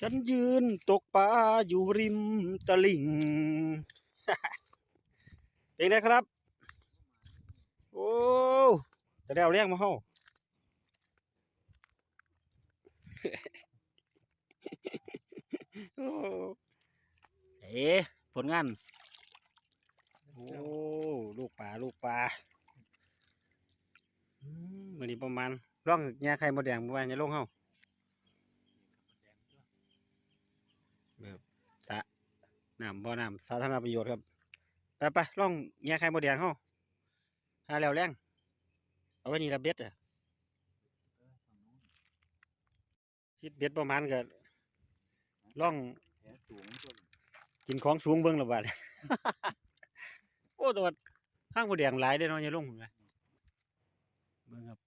ฉันยืนตกปลาอยู่ริมตลิ่ง เป็นไงครับ โอ้จะได้เอาเรียงมาเฮาโอ้เอ๋ผลงาน โอ้ ลูกปลาลูกปลาอืมมือนี้ประมาณร่องแง่ไข่มดแดงประมาณจะลงเฮาแบบสระ น้ำบ่อน้ำสาธารณประโยชน์ครับไปไปร่องแง่ไข่มดแดงเฮาหาแล้วแรงเอาไว้นี่ละเบ็ดอะชิดเบ็ดประมาณก็ร่องกินของสูงเบิ่งและบาดโอ้ตัวาห้างบ่แดงหลายเด้เนาะอย่าลงพุ่นนเบิ่งครับ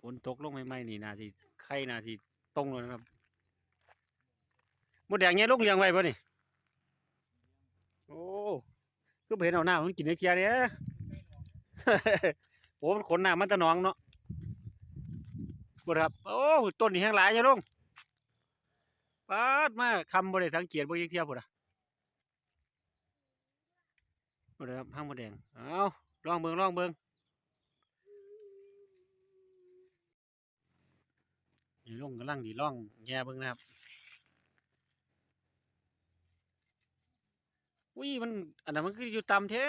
ฝนตกลงใหม่ๆนี่นาสิไข่นาสิตรงแล้วนะครับ บ่แดงเนี่ยลงเลี้ยงไว้บ่ะนี่โอ้คือเห็นเอาหน้ำมันกินได้เคียเด้โอ้มันขนน้ำมันตะนองเนาะบครับโอ้ต้นนี้แห้งหลายอย่าลงปาดมาคำบริสังเกตบ่ยังเทียวพุ่นอะบ่ได้ครับห้างบ่แดงเอาลองเบิงลองเบิงนี่ลงกำลังดีลองแย่เบิ่งนะครับ อุ้ยมันอันนั้นมันคืออยู่ต่ำแท้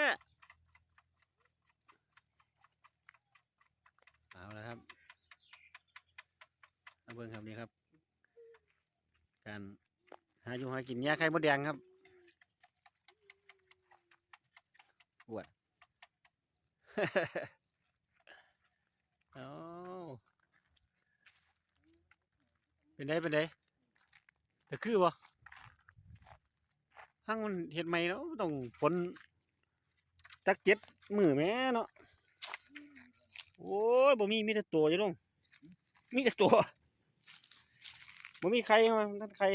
เอาละครับเอาเบิ่งครับนี่ครับ การหาอยู่หากินแย่ไข่มดแดงครับปวดโอ้เป็นไดเป็นไดแต่คือบ่ ห้งมันเห็ดใหม่เนาะต้องฝนจักเจ็ดมือแม่เนาะโอ้ยบ่มีมีแต่ตัวอยู่ลงมีแต่ตัวบ่มีใครมาท่านใคร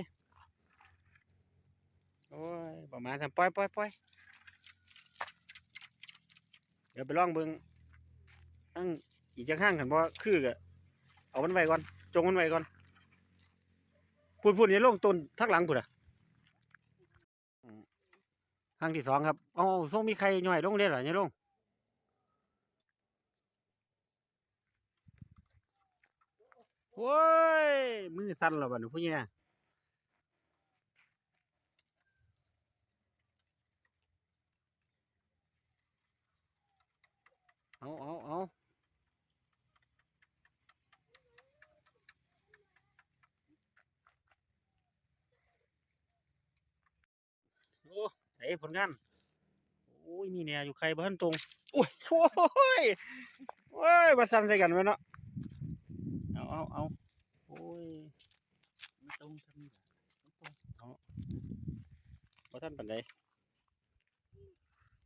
โอ้ยประมาณทำปล่อยปล่อยปล่อยเดี๋ยวไปลองเบิ่งห้งอีกจักห้างกันบ่คือก็เอามันไว้ก่อน จงมันไว้ก่อนพูดพูดนี่ลงต้นทักหลังพุ่นอะ งที่สองครับเอ๋อส่งมีใครย่อยลงได้หรอเนี่ยลงโว้ย มือสั่นแล้วบัดนี้ผู้ใหญ่เอาเอาเอาโอ้ไอ้ ผลงานโอ้ยมีแหน่อยู่ใครบ้านตรงโอ้ยโอ้ยโอ้ยมาสั่นใส่กันไว้เนาะเอาเอาเอาโอ้ยไม่ต้องทำนี่พอท่านปันใด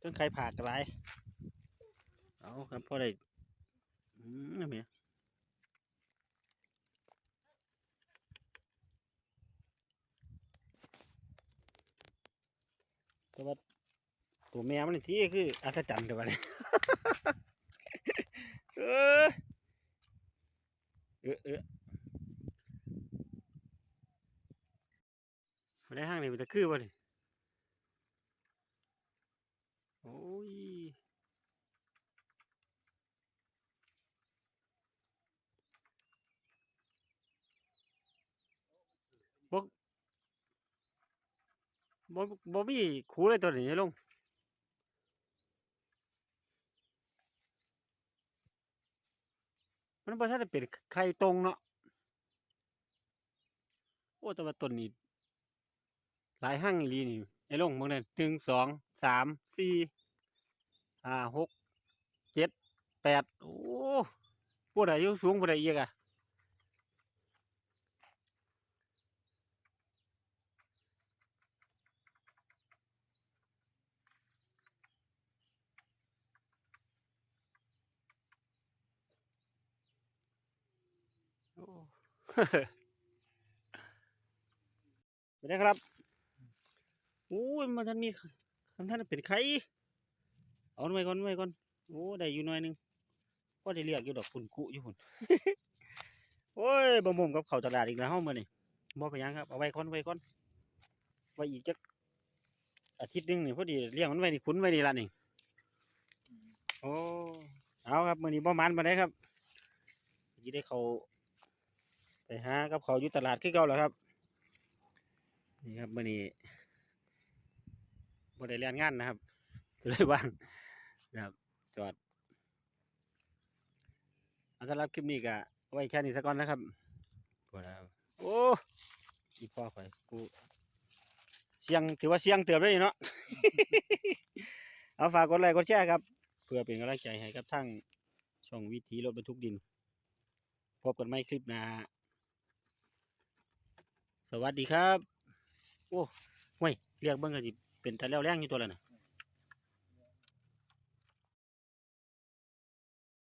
ต้องใครผ่ากระไรเอาครับพอได้อืมเมีย แต่ว่าตัวแมวมันที่คืออัศจรรย์เดี๋ยววันนี้เออเออเออไม่ได้ห้างนี่มันจะคือวะนี่โอ้ยบ่ บ่บ่มีคูเลยตัวนี้ลงมันบ่ทันได้เป็นไข่ตรงเนาะโอ้แต่ว่าต้นนี้หลายห้างอีหลีนี่ไอ้ลงมึงนั่นหนึ่งสองสามสี่ห้าหกเจ็ดแปดโอ้ปวดอายุสูงปวดอายุอะ ไปได้ครับโอ้ยมันท่านมีคำท่านเป็นไข่เอาไว้ก่อนไว้ก่อนโอ้ได้อยู่หน่อยหนึงก็ได้เรียกอยู่ดอกคุณกุอยู่พุ่นอ้ยบ่มุมกับเขาตลาดอีกแล้วเมื้อนี้บ่ไปนยังครับเอาไว้ก่อนไว้ก่อนไว้อีกจักอาทิตย์หนึงนี่พอดีเลี้ยงมันไว้นี่ขุนไว้นี่ละนี่โอ้เอาครับมื้อนี้บ่มันบ่ได้ครับสิได้เขา ไปหากับเขาวอยู่ตลาดคือเก่าแล้วครับ นี่ครับมื้อนี้บ่ได้เรียนงานนะครับก็เลยว่างนะครับจอดเอาสำหรับคลิปนี้ก็ไว้แค่นี้ซะก่อนนะครับพอแล้วโอ้อีพ่อข่อยกูเสียงถือว่าเสียงเตือบเลยเนาะเอาฝากกดไลค์กดแชร์ครับ เพื่อเป็นกำลังใจให้กับทั้งช่องวิธีรถบรรทุกดิน พบกันใหม่คลิปหน้า สวัสดีครับ โอ้ห่วยเรียกเบิ้งกันสิเป็นตะแล้วแรงอยู่ตัวแล้วนะ